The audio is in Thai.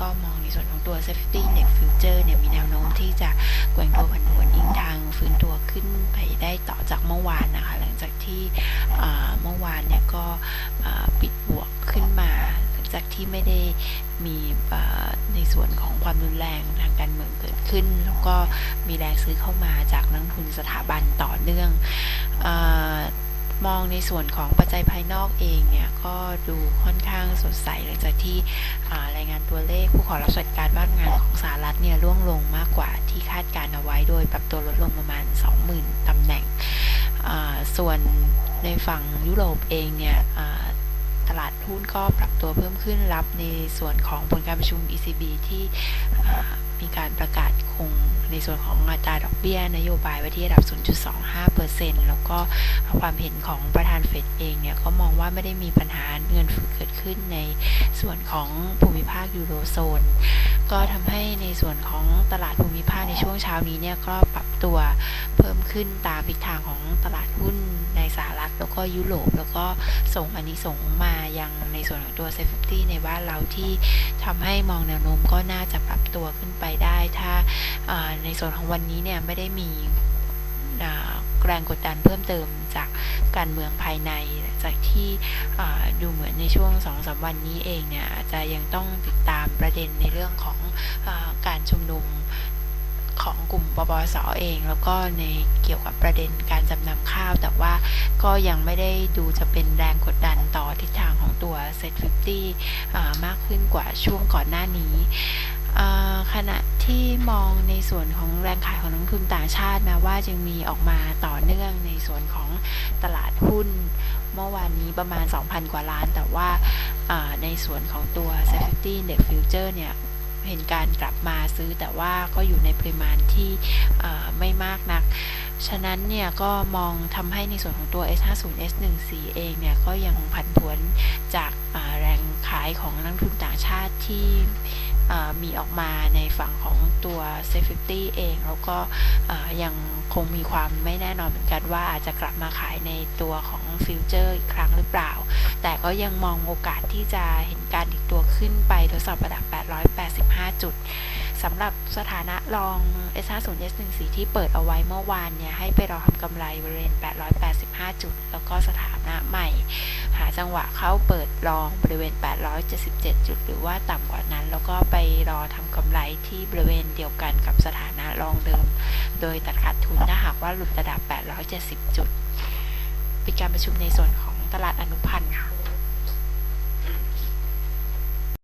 ก็มองในส่วนของตัว Safety Index Future เนี่ยมีแนวโน้มที่จะแกว่งตัวผันผวนอิงทางฟื้นตัวขึ้นไปได้ต่อจากเมื่อวานนะคะ หลังจากที่เมื่อวานเนี่ยก็ปิดบวกขึ้นมาหลังจากที่ไม่ได้มีในส่วนของความรุนแรงทางการเมืองเกิดขึ้น แล้วก็มีแรงซื้อเข้ามาจากนักทุนสถาบันต่อเนื่องอ มองในส่วนของปัจจัยภายนอกเองเนี่ยก็ดูค่อนข้างสดใสหลังจากที่รายงานตัวเลขผู้ขอรับสวัสดิการบ้านงานของสหรัฐเนี่ยร่วงลงมากกว่าที่คาดการเอาไว้โดยปรับตัวลดลงประมาณ 20,000ตำแหน่ง ส่วนในฝั่งยุโรปเองเนี่ยตลาดหุ้นก็ปรับตัวเพิ่มขึ้นรับในส่วนของผลการประชุม ECB ที่มีการประกาศ งในส่วนของอัตราดอกเบี้ยนโยบายไว้ที่ระดับ 0.25%แล้วก็ความเห็นของประธานเฟดเองเนี่ยก็มองว่าไม่ได้มีปัญหาเงินเฟ้อเกิดขึ้นในส่วนของภูมิภาคยูโรโซน ก็ทำให้ในส่วนของตลาดภูมิภาคในช่วงเช้านี้เนี่ยก็ปรับตัวเพิ่มขึ้นตามทิศทางของตลาดหุ้นในสหรัฐแล้วก็ยุโรปแล้วก็ส่งอันนี้ส่งมายังในส่วนของตัวเซฟตี้ในบ้านเราที่ทำให้มองแนวโน้มก็น่าจะปรับตัวขึ้นไปได้ถ้า ในส่วนของวันนี้เนี่ยไม่ได้มีแรงกดดันเพิ่มเติมจากการเมืองภายใน จากที่ดูเหมือนในช่วงสองสามวันนี้เองเนี่ยอาจจะยังต้องติดตามประเด็นในเรื่องของอการชุมนุมของกลุ่มปปสเอง แล้วก็ในเกี่ยวกับประเด็นการจำนำข้าว แต่ว่าก็ยังไม่ได้ดูจะเป็นแรงกดดันต่อทิศทางของตัวเซ็ต50อ่ามากขึ้นกว่าช่วงก่อนหน้านี้ ที่มองในส่วนของแรงขายของนักลงทุนต่างชาติแม้ว่ายังมีออกมาต่อเนื่องในส่วนของตลาดหุ้น เมื่อวานนี้ประมาณ 2,000 กว่าล้าน แต่ว่าในส่วนของตัว Safety Index Future เนี่ยเห็นการกลับมาซื้อแต่ว่าก็อยู่ในปริมาณที่ไม่มากนัก ฉะนั้นเนี่ยก็มองทำให้ในส่วนของตัว S50 S14 เองเนี่ยก็ยังผันผวนจากแรงขายของนักลงทุนต่างชาติที่ มีออกมาในฝั่งของตัว Safety เอง แล้วก็ยังคงมีความไม่แน่นอนเหมือนกันว่าอาจจะกลับมาขายในตัวของฟิวเจอร์อีกครั้งหรือเปล่า แต่ก็ยังมองโอกาสที่จะเห็นการดิกตัวขึ้นไปทดสอบระดับ 885 จุดสำหรับสถานะรอง S50 S14 ที่เปิดเอาไว้เมื่อวานเนี่ยให้ไปรอทำกำไรบริเวณ 885 จุด แล้วก็สถานะใหม่ หาจังหวะเข้าเปิดรองบริเวณ 877 จุด หรือว่าต่ำกว่านั้น แล้วก็ไปรอทำกำไรที่บริเวณเดียวกันกับสถานะรองเดิม โดยตัดขาดทุนถ้าหากว่าหลุดระดับ 870 จุด เป็นการประชุมในส่วนของตลาดอนุพันธ์ค่ะ